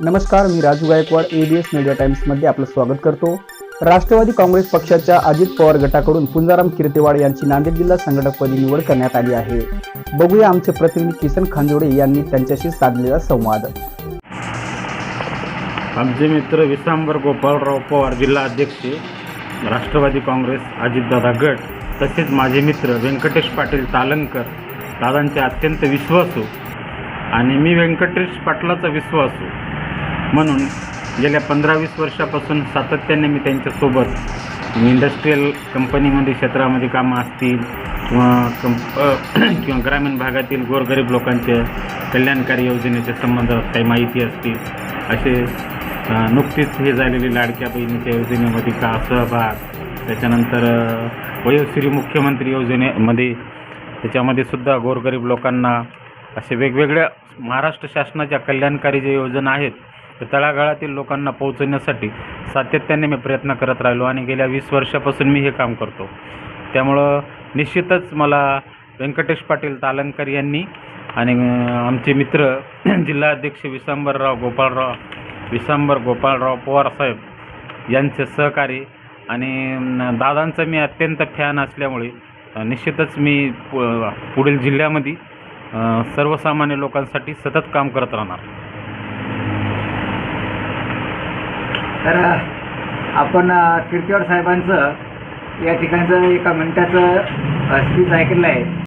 नमस्कार मी Raju Gaikwad ABS media टाइम्समध्ये आपलं स्वागत करतो. राष्ट्रवादी काँग्रेस पक्षाच्या अजित पवार गटाकडून पुंजाराम किर्तेवाड यांची नांदेड जिल्हा संघटकपदी निवड करण्यात आली आहे. बघूया आमचे प्रतिनिधी किसन खांजोडे यांनी त्यांच्याशी साधलेला संवाद. आमचे मित्र विसांबर गोपाळराव पवार जिल्हा अध्यक्ष राष्ट्रवादी काँग्रेस अजितदादा गट तसेच माझे मित्र व्यंकटेश पाटील तालनकर दादांचे अत्यंत विश्वासू आणि मी व्यंकटेश पाटलाचा विश्वासू. म्हणून गेल्या पंधरा वीस वर्षापासून सातत्याने मी त्यांच्यासोबत इंडस्ट्रीयल कंपनीमध्ये क्षेत्रामध्ये कामं असतील किंवा कंप किंवा ग्रामीण भागातील गोरगरीब लोकांच्या कल्याणकारी योजनेच्या संबंधात काही माहिती असतील असे नुकतीच हे झालेली लाडक्या बहिणीच्या योजनेमध्ये का सहभाग त्याच्यानंतर वयोश्री मुख्यमंत्री योजनेमध्ये त्याच्यामध्ये सुद्धा गोरगरीब लोकांना असे वेगवेगळ्या महाराष्ट्र शासनाच्या कल्याणकारी ज्या योजना आहेत तळागाळातील लोकांना पोहोचवण्यासाठी सातत्याने मी प्रयत्न करत राहिलो आणि गेल्या वीस वर्षापासून मी हे काम करतो. त्यामुळं निश्चितच मला व्यंकटेश पाटील तालंकर यांनी आणि आमचे मित्र जिल्हाध्यक्ष विसांबरराव गोपाळराव विसांबर गोपाळराव पवारसाहेब यांचे सहकारी आणि दादांचं मी अत्यंत फॅन असल्यामुळे निश्चितच मी पु पुढील जिल्ह्यामध्ये सर्वसामान्य लोकांसाठी सतत काम करत राहणार. तर आपण किर्तीवाड साहेबांचं या ठिकाणचं एका मिनटाचं स्पीच ऐकलेलं आहे.